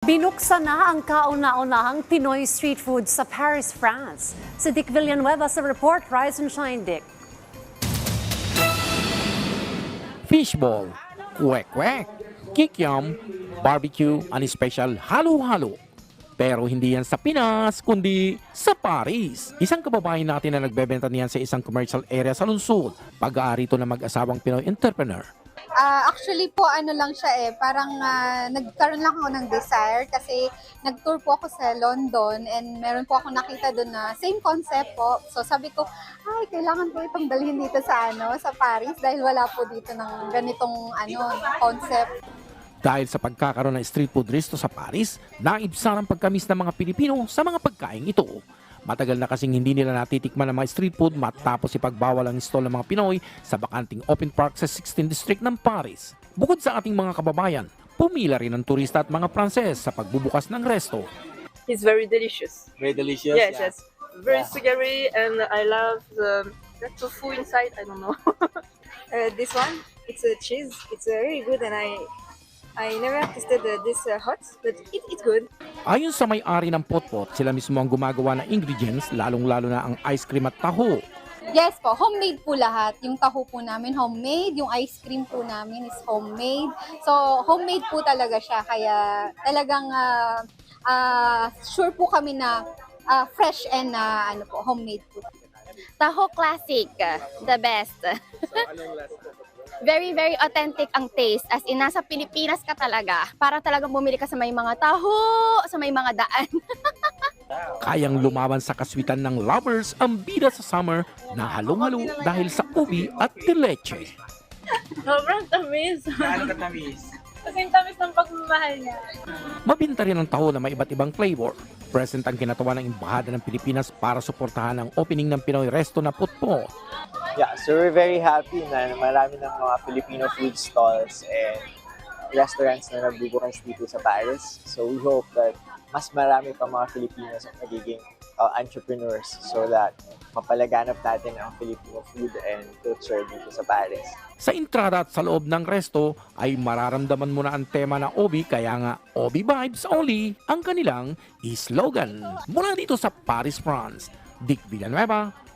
Binuksan na ang kauna-unahang Pinoy street food sa Paris, France. Si Dick Villanueva sa report. Rise and shine, Dick. fishball, kwek-kwek, kikiam, barbecue, and special halo-halo. Pero hindi yan sa Pinas, kundi sa Paris. Isang kababayan natin na nagbebenta niyan sa isang commercial area sa lungsod. Pag-aari ito ng mag-asawang Pinoy entrepreneur. Ah, actually po, ano lang siya eh, parang ah, nagkaroon lang ako ng desire kasi nag-tour po ako sa London and meron po ako nakita doon na same concept po. So sabi ko, ay, kailangan ko itong dalhin dito sa ano, sa Paris dahil wala po dito ng ganitong ano, concept. Dahil sa pagkakaroon ng street food resto sa Paris, naibsan ang pagkamis ng mga Pilipino sa mga pagkain ito. Matagal na kasing hindi nila natitikman ng mga street food matapos ipagbawal ang stall ng mga Pinoy sa bakanting open park sa 16th District ng Paris. Bukod sa ating mga kababayan, pumila rin ang turista at mga Pranses sa pagbubukas ng resto. It's very delicious. Very delicious. yes, yeah. yes. Very Yeah. sugary, and I love the, the tofu inside. I don't know. Uh, this one, it's a cheese. It's really good, and I I never tasted uh, this uh, hot, but it, it's good. Ayon sa may-ari ng potpot, sila mismo ang gumagawa ng ingredients, lalong-lalo na ang ice cream at taho. Yes po, homemade po lahat. Yung taho po namin homemade, yung ice cream po namin is homemade. So, homemade po talaga siya. Kaya talagang ah, ah, sure po kami na ah, fresh and ah, ano po, homemade po. Taho Classic, the best. Very, very authentic ang taste. As in, nasa Pilipinas ka talaga. Para talagang bumili ka sa may mga taho, sa may mga daan. Kayang lumaban sa kaswitan ng lovers ang bida sa summer na halong-halo dahil sa ubi at leche. Sobrang tamis. Gaano katamis? Kasing tamis ng pagmamahal niya. Mabinta rin ang taho na may iba't ibang flavor. Present ang kinatawa ng Embahada ng Pilipinas para suportahan ang opening ng Pinoy Resto na Putpo. Yeah, so we're very happy na marami ng mga Filipino food stalls and restaurants na nagbubukas dito sa Paris. So we hope that mas marami pa mga Filipinos ang magiging uh, entrepreneurs so that mapalaganap natin ang Filipino food and culture dito sa Paris. Sa entrada at sa loob ng resto ay mararamdaman mo na ang tema na Obi kaya nga Obi Vibes Only ang kanilang slogan. Mula dito sa Paris, France, Dick Villanueva